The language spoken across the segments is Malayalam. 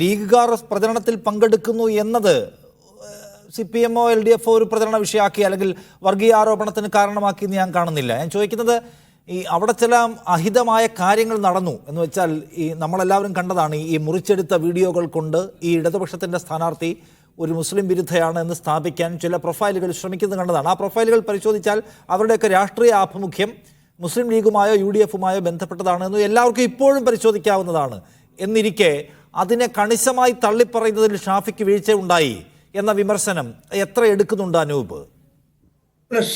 ലീഗുകാർ പ്രചരണത്തിൽ പങ്കെടുക്കുന്നു എന്നത് സി പി എമ്മോ എൽ ഡി എഫോ ഒരു പ്രചരണ വിഷയമാക്കി അല്ലെങ്കിൽ വർഗീയ ആരോപണത്തിന് കാരണമാക്കി എന്ന് ഞാൻ കാണുന്നില്ല. ഞാൻ ചോദിക്കുന്നത് ഈ അവിടെ ചില അഹിതമായ കാര്യങ്ങൾ നടന്നു എന്ന് വെച്ചാൽ ഈ നമ്മളെല്ലാവരും കണ്ടതാണ് ഈ മുറിച്ചെടുത്ത വീഡിയോകൾ കൊണ്ട് ഈ ഇടതുപക്ഷത്തിന്റെ സ്ഥാനാർത്ഥി ഒരു മുസ്ലിം വിരുദ്ധയാണ് എന്ന് സ്ഥാപിക്കാൻ ചില പ്രൊഫൈലുകൾ ശ്രമിക്കുന്നത് കണ്ടതാണ്. ആ പ്രൊഫൈലുകൾ പരിശോധിച്ചാൽ അവരുടെയൊക്കെ രാഷ്ട്രീയ ആഭിമുഖ്യം മുസ്ലിം ലീഗുമായോ യു ഡി എഫുമായോ ബന്ധപ്പെട്ടതാണ് എന്ന് എല്ലാവർക്കും ഇപ്പോഴും പരിശോധിക്കാവുന്നതാണ്. എന്നിരിക്കെ അതിനെ കണിശമായി തള്ളിപ്പറയുന്നതിൽ ഷാഫിക്ക് വീഴ്ച ഉണ്ടായി എന്ന വിമർശനം എത്ര എടുക്കുന്നുണ്ട് അനൂപ്?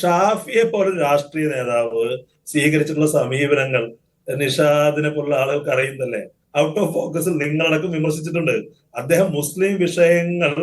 ഷാഫിയെ പോലെ രാഷ്ട്രീയ നേതാവ് സ്വീകരിച്ചിട്ടുള്ള സമീപനങ്ങൾ നിഷാദിനെ പോലുള്ള ആളുകൾക്ക് അറിയുന്നല്ലേ ഔട്ട് ഓഫ് ഫോക്കസിൽ നിങ്ങളടക്കം വിമർശിച്ചിട്ടുണ്ട്. അദ്ദേഹം മുസ്ലിം വിഷയങ്ങൾ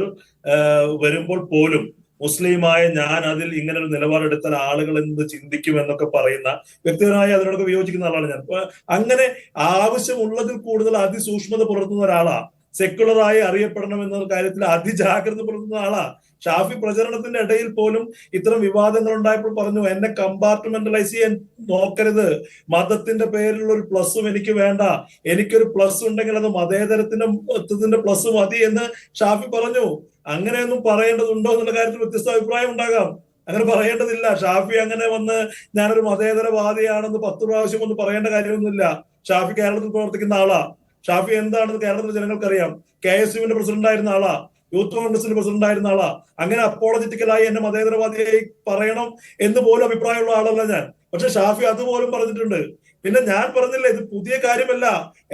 വരുമ്പോൾ പോലും മുസ്ലിമായ ഞാൻ അതിൽ ഇങ്ങനെ ഒരു നിലപാടെടുത്താൽ ആളുകൾ എന്ത് ചിന്തിക്കും എന്നൊക്കെ പറയുന്ന വ്യക്തിപരമായി അതിനോടൊക്കെ വിയോജിക്കുന്ന ആളാണ് ഞാൻ. അങ്ങനെ ആവശ്യമുള്ളതിൽ കൂടുതൽ അതിസൂക്ഷ്മത പുലർത്തുന്ന ഒരാളാ. സെക്യുലറായി അറിയപ്പെടണം എന്ന കാര്യത്തിൽ അതിജാഗ്രത പുലർത്തുന്ന ആളാ. ഷാഫി പ്രചരണത്തിന്റെ ഇടയിൽ പോലും ഇത്തരം വിവാദങ്ങൾ ഉണ്ടായപ്പോൾ പറഞ്ഞു എന്നെ കമ്പാർട്ട്മെന്റലൈസ് ചെയ്യാൻ നോക്കരുത്. മതത്തിന്റെ പേരിലുള്ള ഒരു പ്ലസ്സും എനിക്ക് വേണ്ട. എനിക്കൊരു പ്ലസ് ഉണ്ടെങ്കിൽ അത് മതേതരത്തിന്റെ പ്ലസ് മതി എന്ന് ഷാഫി പറഞ്ഞു. അങ്ങനെയൊന്നും പറയേണ്ടതുണ്ടോ എന്നുള്ള കാര്യത്തിൽ വ്യത്യസ്ത അഭിപ്രായം ഉണ്ടാകാം. അങ്ങനെ പറയേണ്ടതില്ല. ഷാഫി അങ്ങനെ വന്ന് ഞാനൊരു മതേതരവാദിയാണെന്ന് പത്ത് പ്രാവശ്യം ഒന്നും പറയേണ്ട കാര്യമൊന്നുമില്ല. ഷാഫി കേരളത്തിൽ പ്രവർത്തിക്കുന്ന ആളാ. ഷാഫി എന്താണെന്ന് കേരളത്തിലെ ജനങ്ങൾക്കറിയാം. കെ എസ് യുവിന്റെ പ്രസിഡന്റ് ആയിരുന്ന ആളാ. യൂത്ത് കോൺഗ്രസിന്റെ പ്രസിഡന്റ് ആയിരുന്ന ആളാ. അങ്ങനെ അപ്പോളജിറ്റിക്കലായി എന്നെ മതേതരവാദിയായി പറയണം എന്ന് പോലും അഭിപ്രായമുള്ള ആളല്ല ഞാൻ. പക്ഷെ ഷാഫി അതുപോലും പറഞ്ഞിട്ടുണ്ട്. പിന്നെ ഞാൻ പറഞ്ഞില്ല ഇത് പുതിയ കാര്യമല്ല.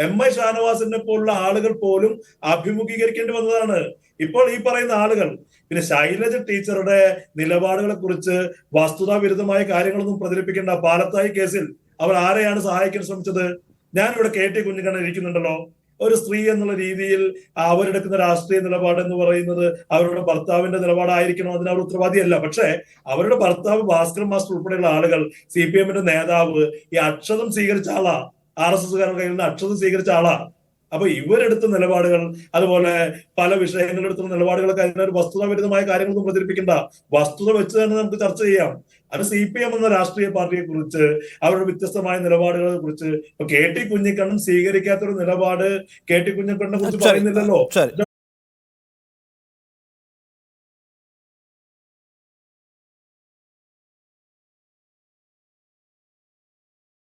എം ഐ ഷാനവാസിനെ പോലുള്ള ആളുകൾ പോലും അഭിമുഖീകരിക്കേണ്ടി വന്നതാണ്. ഇപ്പോൾ ഈ പറയുന്ന ആളുകൾ പിന്നെ ശൈലജ ടീച്ചറുടെ നിലപാടുകളെ കുറിച്ച് വസ്തുതാവിരുദ്ധമായ കാര്യങ്ങളൊന്നും പ്രചരിപ്പിക്കേണ്ട പാലത്തായി കേസിൽ അവർ ആരെയാണ് സഹായിക്കാൻ ശ്രമിച്ചത്? ഞാനിവിടെ കെ ടി കുഞ്ഞിക്കണ്ണൻ ഇരിക്കുന്നുണ്ടല്ലോ. ഒരു സ്ത്രീ എന്നുള്ള രീതിയിൽ അവരെടുക്കുന്ന രാഷ്ട്രീയ നിലപാട് എന്ന് പറയുന്നത് അവരുടെ ഭർത്താവിന്റെ നിലപാടായിരിക്കണം അതിന് അവർ ഉത്തരവാദിയല്ല. പക്ഷേ അവരുടെ ഭർത്താവ് ഭാസ്കർ മാസ്റ്റർ ഉൾപ്പെടെയുള്ള ആളുകൾ സി പി എമ്മിന്റെ നേതാവ് ഈ അക്ഷതം സ്വീകരിച്ച ആളാ ആർ എസ് എസ്കാരുടെ കയ്യിൽ നിന്ന് അക്ഷതം സ്വീകരിച്ച ആളാ. അപ്പൊ ഇവരെടുത്ത നിലപാടുകൾ അതുപോലെ പല വിഷയങ്ങളെടുത്തുള്ള നിലപാടുകളൊക്കെ അതിനൊരു വസ്തുതാവിരുദ്ധമായ കാര്യങ്ങളൊന്നും പ്രചരിപ്പിക്കേണ്ട. വസ്തുത വെച്ച് തന്നെ നമുക്ക് ചർച്ച ചെയ്യാം. അത് സി പി എം എന്ന രാഷ്ട്രീയ പാർട്ടിയെ കുറിച്ച് അവരുടെ വ്യത്യസ്തമായ നിലപാടുകളെ കുറിച്ച്. ഇപ്പൊ കെ ടി കുഞ്ഞിക്കണ്ണൻ സ്വീകരിക്കാത്തൊരു നിലപാട് കെ ടി കുഞ്ഞിക്കണ്ണനെ കുറിച്ച് പറയുന്നില്ലല്ലോ.